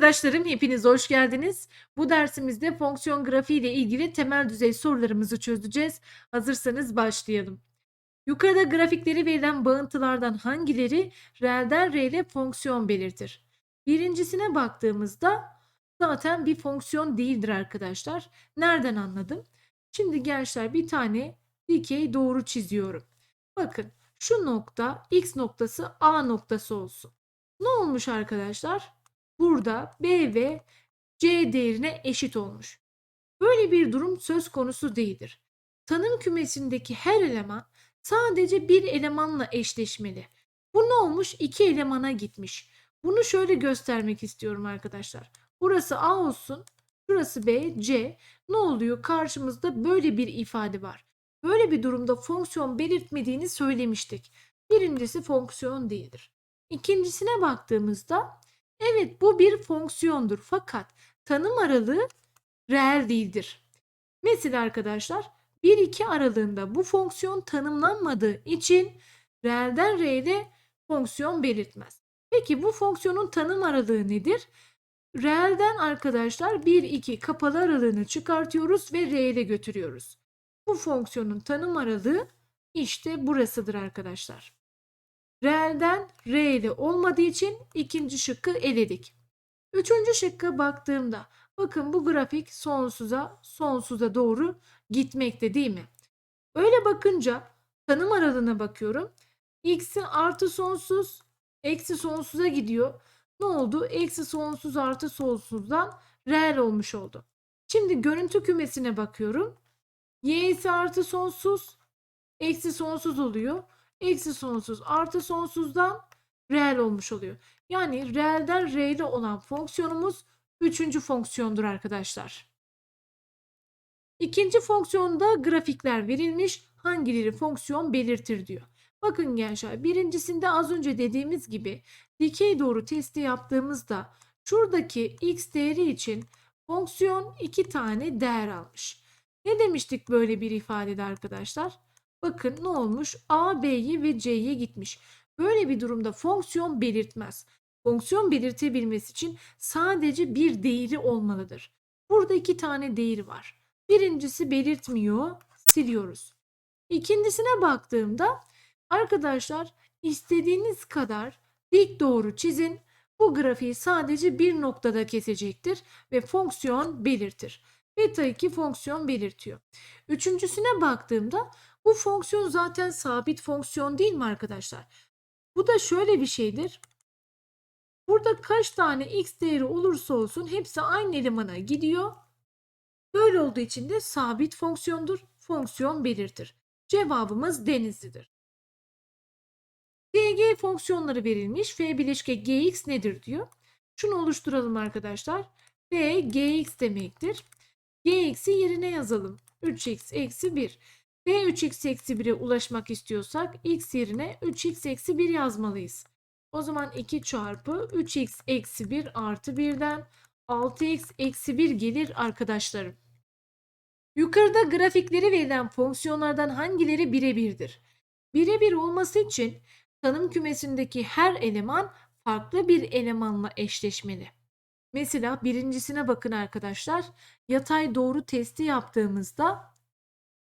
arkadaşlarım, hepiniz hoş geldiniz. Bu dersimizde fonksiyon grafiği ile ilgili temel düzey sorularımızı çözeceğiz. Hazırsanız başlayalım. Yukarıda grafikleri verilen bağıntılardan hangileri reelden reele fonksiyon belirtir? Birincisine baktığımızda zaten bir fonksiyon değildir arkadaşlar. Nereden anladım? Şimdi gençler bir tane dikey doğru çiziyorum. Bakın şu nokta x noktası a noktası olsun. Ne olmuş arkadaşlar? Burada b ve c değerine eşit olmuş. Böyle bir durum söz konusu değildir. Tanım kümesindeki her eleman sadece bir elemanla eşleşmeli. Bu ne olmuş? İki elemana gitmiş. Bunu şöyle göstermek istiyorum arkadaşlar. Burası A olsun, burası B, C. Ne oluyor? Karşımızda böyle bir ifade var. Böyle bir durumda fonksiyon belirtmediğini söylemiştik. Birincisi fonksiyon değildir. İkincisine baktığımızda evet bu bir fonksiyondur fakat tanım aralığı reel değildir. Mesela arkadaşlar 1-2 aralığında bu fonksiyon tanımlanmadığı için reelden reele fonksiyon belirtmez. Peki bu fonksiyonun tanım aralığı nedir? Reelden arkadaşlar 1-2 kapalı aralığını çıkartıyoruz ve reele götürüyoruz. Bu fonksiyonun tanım aralığı işte burasıdır arkadaşlar. Reelden reeli olmadığı için ikinci şıkkı eledik. Üçüncü şıkka baktığımda bakın bu grafik sonsuza sonsuza doğru gitmekte değil mi? Öyle bakınca tanım aralığına bakıyorum. X'i artı sonsuz eksi sonsuza gidiyor. Ne oldu? Eksi sonsuz artı sonsuzdan reel olmuş oldu. Şimdi görüntü kümesine bakıyorum. Y'si artı sonsuz eksi sonsuz oluyor. Eksi sonsuz artı sonsuzdan reel olmuş oluyor. Yani reelden reele olan fonksiyonumuz üçüncü fonksiyondur arkadaşlar. İkinci fonksiyonda grafikler verilmiş hangileri fonksiyon belirtir diyor. Bakın gençler birincisinde az önce dediğimiz gibi dikey doğru testi yaptığımızda şuradaki x değeri için fonksiyon iki tane değer almış. Ne demiştik böyle bir ifadede arkadaşlar? Bakın ne olmuş? A, B'ye ve C'ye gitmiş. Böyle bir durumda fonksiyon belirtmez. Fonksiyon belirtebilmesi için sadece bir değeri olmalıdır. Burada iki tane değeri var. Birincisi belirtmiyor, siliyoruz. İkincisine baktığımda arkadaşlar istediğiniz kadar dik doğru çizin. Bu grafiği sadece bir noktada kesecektir ve fonksiyon belirtir. Beta 2 fonksiyon belirtiyor. Üçüncüsüne baktığımda bu fonksiyon zaten sabit fonksiyon değil mi arkadaşlar? Bu da şöyle bir şeydir. Burada kaç tane x değeri olursa olsun hepsi aynı elemana gidiyor. Böyle olduğu için de sabit fonksiyondur. Fonksiyon belirtir. Cevabımız denizlidir. DG fonksiyonları verilmiş. F bileşke gx nedir diyor. Şunu oluşturalım arkadaşlar. F gx demektir. gx'i yerine yazalım. 3x eksi 1. F 3x eksi 1'e ulaşmak istiyorsak x yerine 3x eksi 1 yazmalıyız. O zaman 2 çarpı 3x eksi 1 artı 1'den 6x eksi 1 gelir arkadaşlarım. Yukarıda grafikleri verilen fonksiyonlardan hangileri birebirdir? Birebir olması için tanım kümesindeki her eleman farklı bir elemanla eşleşmeli. Mesela birincisine bakın arkadaşlar. Yatay doğru testi yaptığımızda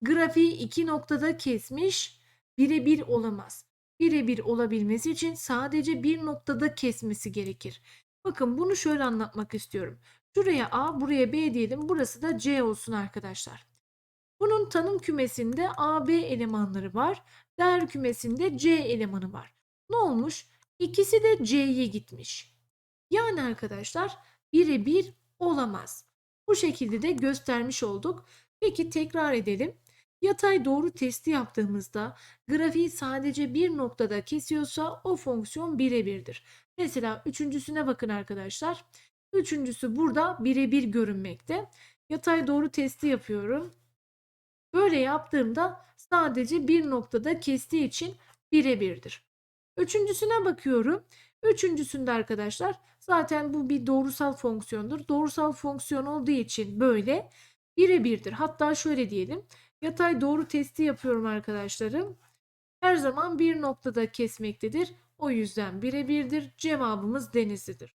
grafiği iki noktada kesmiş birebir olamaz. Birebir olabilmesi için sadece bir noktada kesmesi gerekir. Bakın bunu şöyle anlatmak istiyorum. Şuraya A, buraya B diyelim. Burası da C olsun arkadaşlar. Bunun tanım kümesinde A, B elemanları var. Değer kümesinde C elemanı var. Ne olmuş? İkisi de C'ye gitmiş. Yani arkadaşlar birebir olamaz. Bu şekilde de göstermiş olduk. Peki tekrar edelim. Yatay doğru testi yaptığımızda grafiği sadece bir noktada kesiyorsa o fonksiyon birebirdir. Mesela üçüncüsüne bakın arkadaşlar. Üçüncüsü burada birebir görünmekte. Yatay doğru testi yapıyorum. Böyle yaptığımda sadece bir noktada kestiği için birebirdir. Üçüncüsüne bakıyorum. Üçüncüsünde arkadaşlar zaten bu bir doğrusal fonksiyondur. Doğrusal fonksiyon olduğu için böyle birebirdir. Hatta şöyle diyelim. Yatay doğru testi yapıyorum arkadaşlarım. Her zaman bir noktada kesmektedir. O yüzden birebirdir. Cevabımız denizlidir.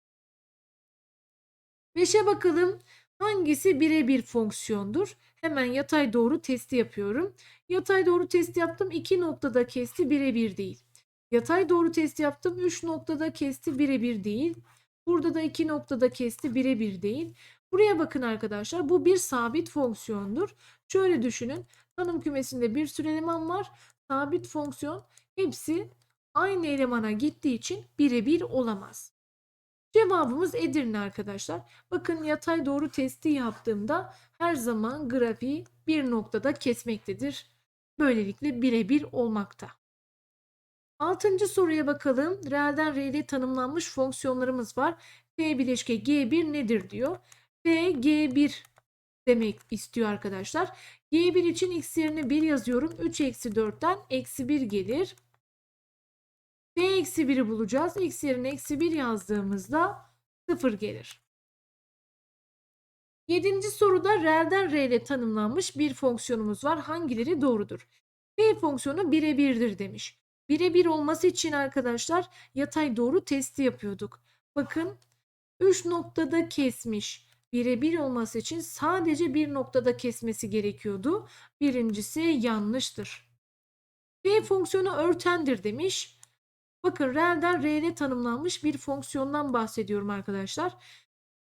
5'e bakalım. Hangisi birebir fonksiyondur? Hemen yatay doğru testi yapıyorum. Yatay doğru testi yaptım. 2 noktada kesti birebir değil. Yatay doğru testi yaptım. 3 noktada kesti birebir değil. Burada da 2 noktada kesti birebir değil. Buraya bakın arkadaşlar. Bu bir sabit fonksiyondur. Şöyle düşünün. Tanım kümesinde bir sürü eleman var. Sabit fonksiyon hepsi aynı elemana gittiği için birebir olamaz. Cevabımız Edirne arkadaşlar. Bakın yatay doğru testi yaptığımda her zaman grafiği bir noktada kesmektedir. Böylelikle birebir olmakta. Altıncı soruya bakalım. Reelden reele tanımlanmış fonksiyonlarımız var. F bileşke G1 nedir diyor. F G1 demek istiyor arkadaşlar. G1 için x yerine 1 yazıyorum. 3 eksi 4'ten eksi 1 gelir. F eksi 1'i bulacağız. X yerine eksi 1 yazdığımızda 0 gelir. Yedinci soruda reelden reele tanımlanmış bir fonksiyonumuz var. Hangileri doğrudur? F fonksiyonu birebirdir demiş. Birebir olması için arkadaşlar yatay doğru testi yapıyorduk. Bakın 3 noktada kesmiş. Birebir olması için sadece bir noktada kesmesi gerekiyordu. Birincisi yanlıştır. F fonksiyonu örtendir demiş. Bakın reelden reele tanımlanmış bir fonksiyondan bahsediyorum arkadaşlar.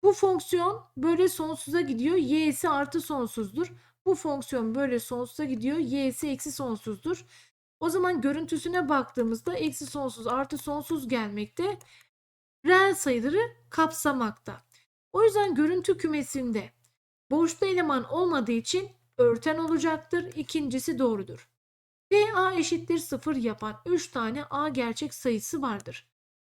Bu fonksiyon böyle sonsuza gidiyor. Y'si artı sonsuzdur. Bu fonksiyon böyle sonsuza gidiyor. Y'si eksi sonsuzdur. O zaman görüntüsüne baktığımızda eksi sonsuz artı sonsuz gelmekte. Reel sayıları kapsamakta. O yüzden görüntü kümesinde boşta eleman olmadığı için örten olacaktır. İkincisi doğrudur. PA eşittir 0 yapan 3 tane A gerçek sayısı vardır.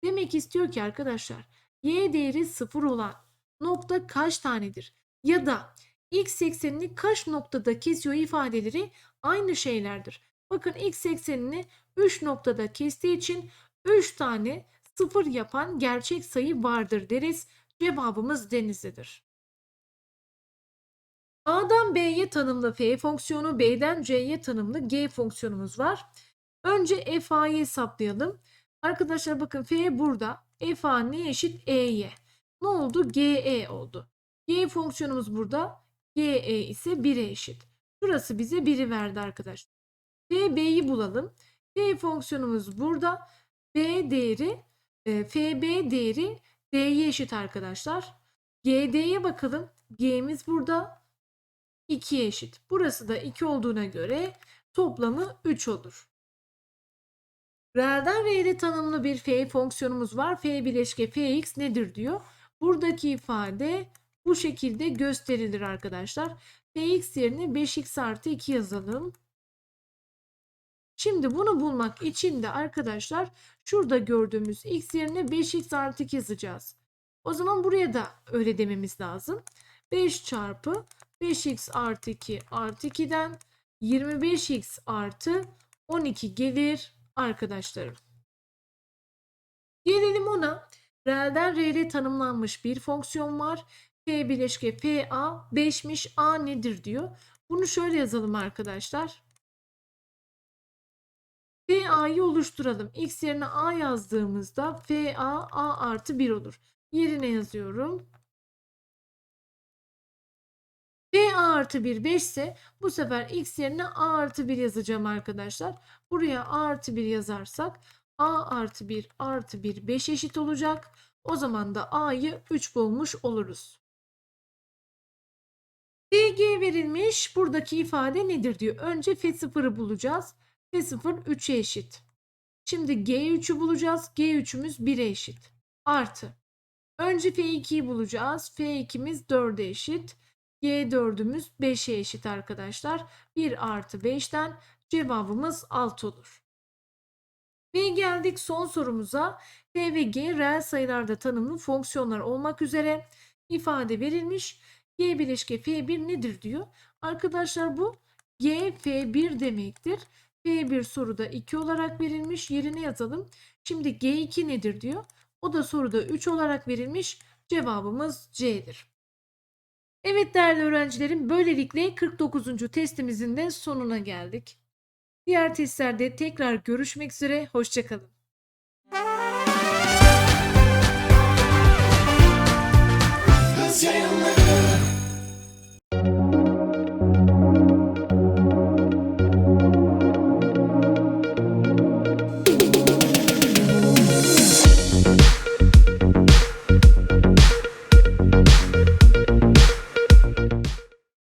Demek istiyor ki arkadaşlar Y değeri 0 olan nokta kaç tanedir? Ya da x eksenini kaç noktada kesiyor ifadeleri aynı şeylerdir. Bakın x eksenini 3 noktada kestiği için 3 tane 0 yapan gerçek sayı vardır deriz. Cevabımız Denizli'dir. A'dan B'ye tanımlı f fonksiyonu, B'den C'ye tanımlı g fonksiyonumuz var. Önce fa'yı hesaplayalım. Arkadaşlar bakın f burada. fa ne eşit e'ye. Ne oldu? ge oldu. g fonksiyonumuz burada. ge ise 1'e eşit. Burası bize 1'i verdi arkadaşlar. f b'yi bulalım. f fonksiyonumuz burada. b değeri e, fb değeri d'ye eşit arkadaşlar. gd'ye bakalım. g'miz burada. 2'ye eşit. Burası da 2 olduğuna göre toplamı 3 olur. Reelden reele tanımlı bir f fonksiyonumuz var. f bileşke fx nedir diyor. Buradaki ifade bu şekilde gösterilir arkadaşlar. fx yerine 5x artı 2 yazalım. Şimdi bunu bulmak için de arkadaşlar şurada gördüğümüz x yerine 5x artı 2 yazacağız. O zaman buraya da öyle dememiz lazım. 5 çarpı 5x artı 2 artı 2'den 25x artı 12 gelir arkadaşlarım. Gelelim ona. Reelden reele tanımlanmış bir fonksiyon var. F bileşke FA 5'miş. A nedir diyor. Bunu şöyle yazalım arkadaşlar. FA'yı oluşturalım. X yerine A yazdığımızda FA A artı 1 olur. Yerine yazıyorum. B A artı 1 5 ise bu sefer x yerine A artı 1 yazacağım arkadaşlar. Buraya A artı 1 yazarsak A artı 1 artı 1 5 eşit olacak. O zaman da A'yı 3 bulmuş oluruz. DG verilmiş. Buradaki ifade nedir diyor. Önce F0'ı bulacağız. F0 3'e eşit. Şimdi G3'ü bulacağız. G3'ümüz 1'e eşit. Artı. Önce F2'yi bulacağız. F2'miz 4'e eşit. G4'ümüz 5'e eşit arkadaşlar. 1 artı 5'ten cevabımız 6 olur. Ve geldik son sorumuza. F ve G reel sayılarda tanımlı fonksiyonlar olmak üzere ifade verilmiş. G bileşke F1 nedir diyor. Arkadaşlar bu G F1 demektir. F1 soruda 2 olarak verilmiş. Yerine yazalım. Şimdi G2 nedir diyor. O da soruda 3 olarak verilmiş. Cevabımız C'dir. Evet değerli öğrencilerim böylelikle 49. testimizin de sonuna geldik. Diğer testlerde tekrar görüşmek üzere, hoşçakalın.